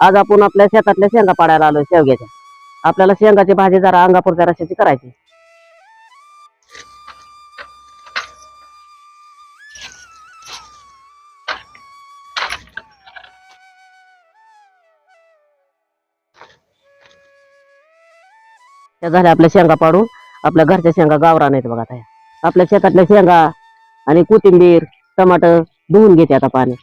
आज आपण आपल्या शेतातल्या शेंगा पाडायला आलोय शेवग्याच्या. आपल्याला शेंगाची भाजी जरा अंगापूरच्या रशाची करायची. त्या झाल्या आपल्या शेंगा पाडून. आपल्या घरच्या शेंगा गावरान आहेत बघा त्या आपल्या शेतातल्या शेंगा आणि कोथिंबीर टमाटर धुवून घेते आता पाणी.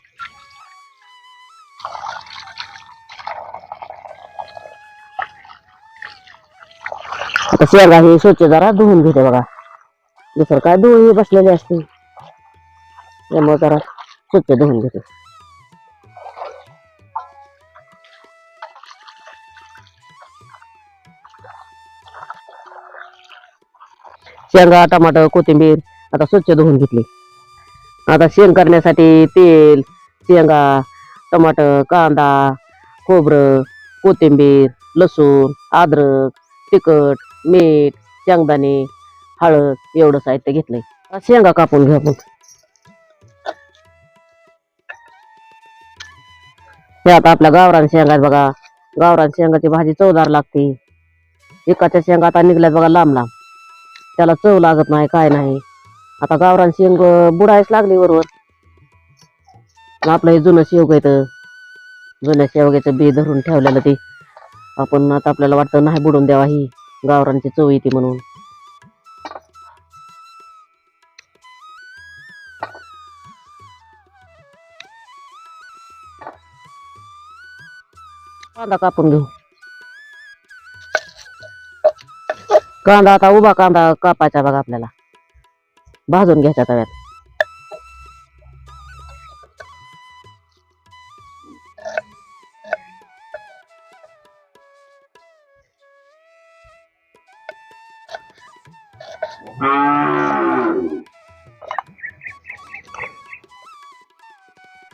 आता शेंगा हे स्वच्छ जरा धुवून घेते बघा. दुसरं काय धुवून बसलेले असते त्यामुळे जरा स्वच्छ धुवून घेते. शेंगा टमाटर कोथिंबीर आता स्वच्छ धुवून घेतली. आता शेण करण्यासाठी तेल शेंगा टमाटर कांदा खोबरं कोथिंबीर लसूण अद्रक तिखट मीठ शेंगदाणे हळद एवढं साहित्य घेतलंय. आता शेंगा कापून घेऊ आपण. हे आता आपल्या गावरान शेंगा आहेत बघा. गावरान शेंगाची भाजी चवदार लागते. एकाच्या शेंगा आता निघल्यात बघा लांब लांब त्याला चव लागत नाही काय नाही. आता गावरान शेंग बुडायच लागली बरोबर आपलं हे जुनं शेवग येतं जुन्या शेवग्याचं बी धरून ठेवलेलं ते. आपण आता आपल्याला वाटतं नाही बुडून द्यावा ही. गावरांची चव येते म्हणून. कांदा कापून घेऊ. कांदा आता उभा कांदा कापायचा बघा आपल्याला. भाजून घ्यायचा तव्यात.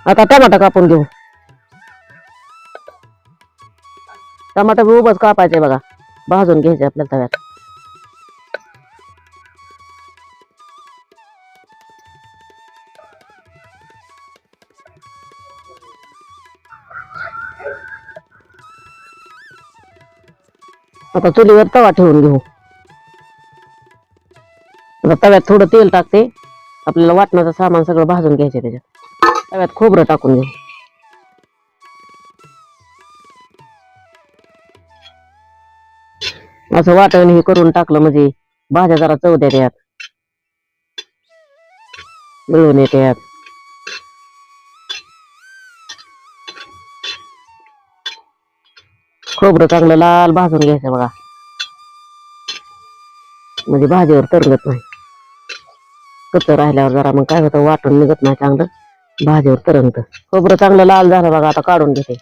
आता टमाटा कापून घेऊ. टमाटा बी उभंच कापायचे बघा. भाजून घ्यायचे आपल्याला तव्यात. आता चुलीवर तवा ठेवून घेऊ. आता तव्यात थोडं तेल टाकते. आपल्याला वाटणाचं सामान सगळं भाजून घ्यायचं त्याच्यात. तव्यात खोबरं टाकून घेऊ असं वाटण हे करून टाकलं म्हणजे भाज्या जरा चव द्या त्यात. मिळून येत्यात खोबरं चांगलं लाल भाजून घ्यायचं बघा. म्हणजे भाजीवर तरंगत नाही. कच्चं राहिल्यावर जरा मग काय होतं वाटून निघत नाही चांगलं. भाजीवर तरंगत खोबरं चांगलं लाल झालं बघा आता काढून घेते.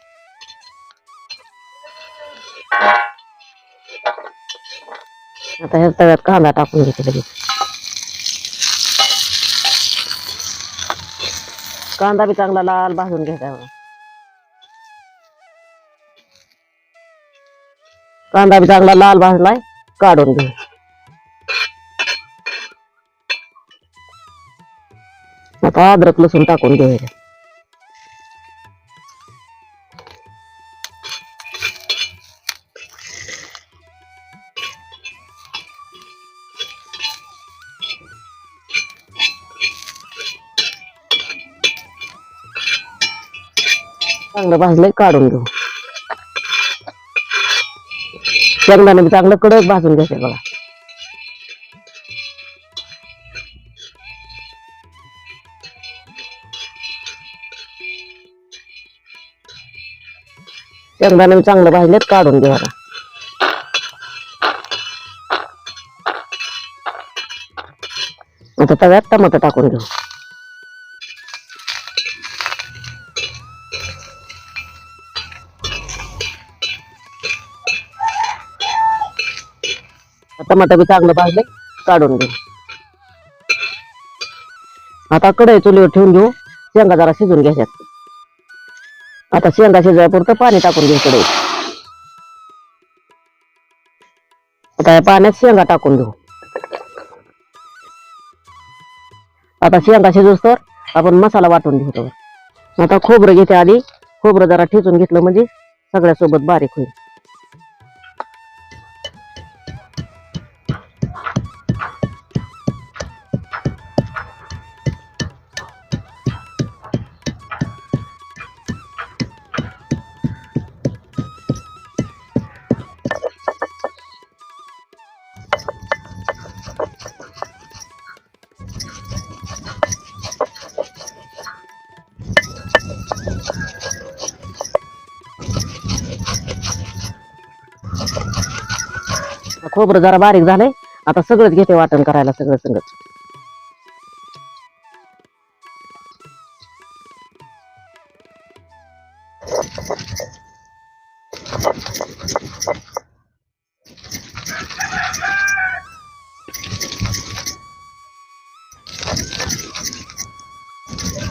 आता ह्या तव्यात कांदा टाकून घेते लगेच. कांदा बी चांगला लाल भाजून घ्यायचा कांदा बी चांगला लाल भाजलाय काढून घे आता अद्रक लसूण टाकून घेऊ चांगलं भाजलंय काढून घेऊ. शेंगदाणे चांगलं कडक भाजून घ्यायचे बघा. शेंगदाणे बी चांगलं भाजलेत काढून घ्या बघा आता तव्यात टमाटर टाकून घेऊ. टमाटा बी चांगलं भाजले काढून घेऊ. आता कढई चुलीवर ठेवून घेऊ. शेंगा जरा शिजून घ्यायच्यात. आता शेंगा शिजायपुरतं पाणी टाकून घेऊ आता या पाण्यात शेंगा टाकून घेऊ. आता शेंगा शिजूस तर आपण मसाला वाटून घेतो. आता खोबरं घेते आधी खोबरं जरा ठेचून घेतलं म्हणजे सगळ्यासोबत बारीक होईल. खोबरं जरा बारीक झालंय. आता सगळंच घेते वाटण करायला सगळं सगळं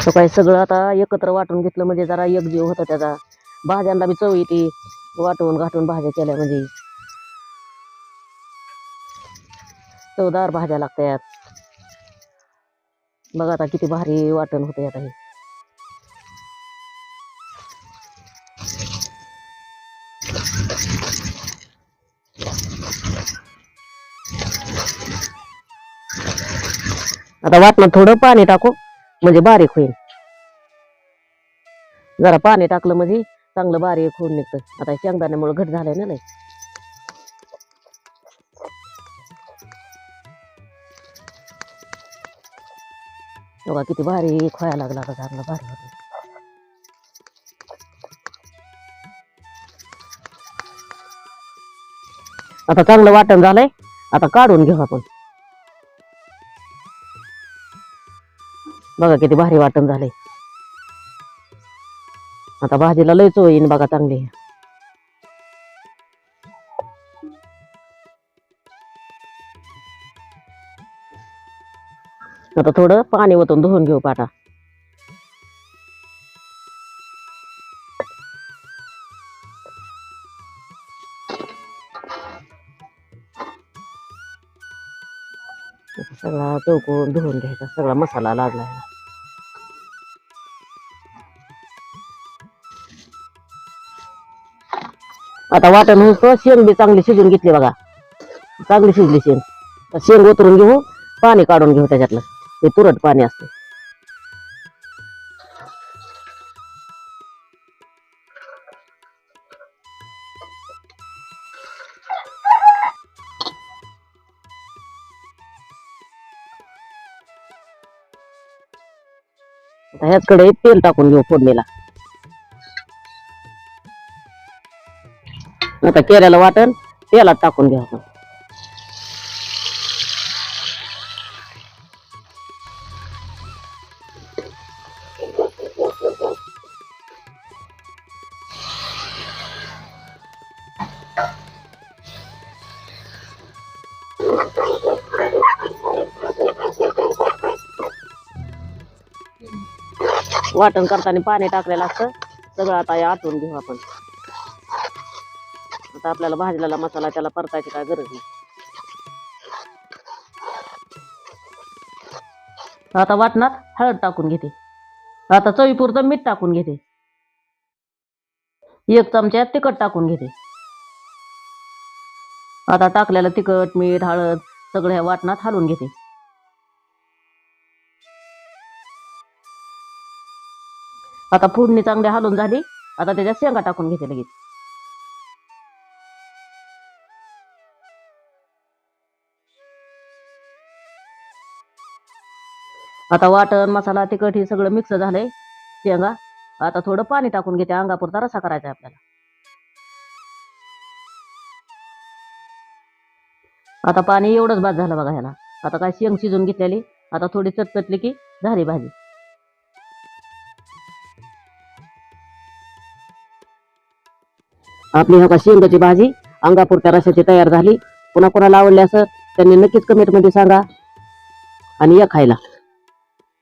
सकाळी सगळं आता एकत्र वाटून घेतलं म्हणजे जरा एक जीव होता त्याचा. भाज्यांना बी चव येते. वाटून घाटून भाज्या केल्या म्हणजे. चवदार भाज्या लागतात. बघा आता किती भारी वाटण होते आता हे. आता वाटणात थोडं पाणी टाकू म्हणजे बारीक होईल. जरा पाणी टाकलं म्हणजे चांगलं बारीक होऊन निघतं. आता शेंगदाण्यामुळे घट झालंय ना नाही बघा किती भारी खोया लागला का चांगलं भारी होते. आता चांगलं वाटण झालंय आता काढून घेऊ आपण. बघा किती भारी वाटण झालंय. आता भाजीला लय चव येईन बघा चांगली. आता थोडं पाणी ओतून धुवून घेऊ पाटा. सगळा चौकून धुवून घ्यायचा सगळा मसाला लागला आता वाटण होतो शेंग बी चांगली शिजून घेतली बघा. चांगली शिजली शेंग. शेंग उतरून घेऊ पाणी काढून घेऊ त्याच्यातलं. ते तुरट पाणी असते. ह्याचकडे तेल टाकून घेऊ फोडणीला. आता केल्याला वाटण तेलात टाकून घेऊ वाटण करताना पाणी टाकलेलं असतं. सगळं आता हे आटवून घेऊ आपण. आता आपल्याला भाजलेला मसाला त्याला परतायची काय गरज नाही. आता वाटणात हळद टाकून घेते. आता चवीपुरतं मीठ टाकून घेते. एक चमचा तिखट टाकून घेते. आता टाकलेलं तिखट मीठ हळद सगळं ह्या वाटणात हालून घेते. आता फोडणी चांगली हालून झाली आता त्याच्यात शेंगा टाकून घेते लगेच. आता वाटण मसाला तिखट हे सगळं मिक्स झालंय शेंगा. आता थोडं पाणी टाकून घेते अंगापुरता रसा करायचा आहे आपल्याला. आता पाणी एवढंच बाद झालं बघा ह्याला. आता काय शेंग शिजून घेतलेली आता थोडी चटचटली की झाली भाजी. आपली हो का शेंगाची भाजी अंगापुरत्या रशाची तयार झाली. पुन्हा कोणाला आवडली असं त्यांनी नक्कीच कमेंटमध्ये सांगा. आणि या खायला.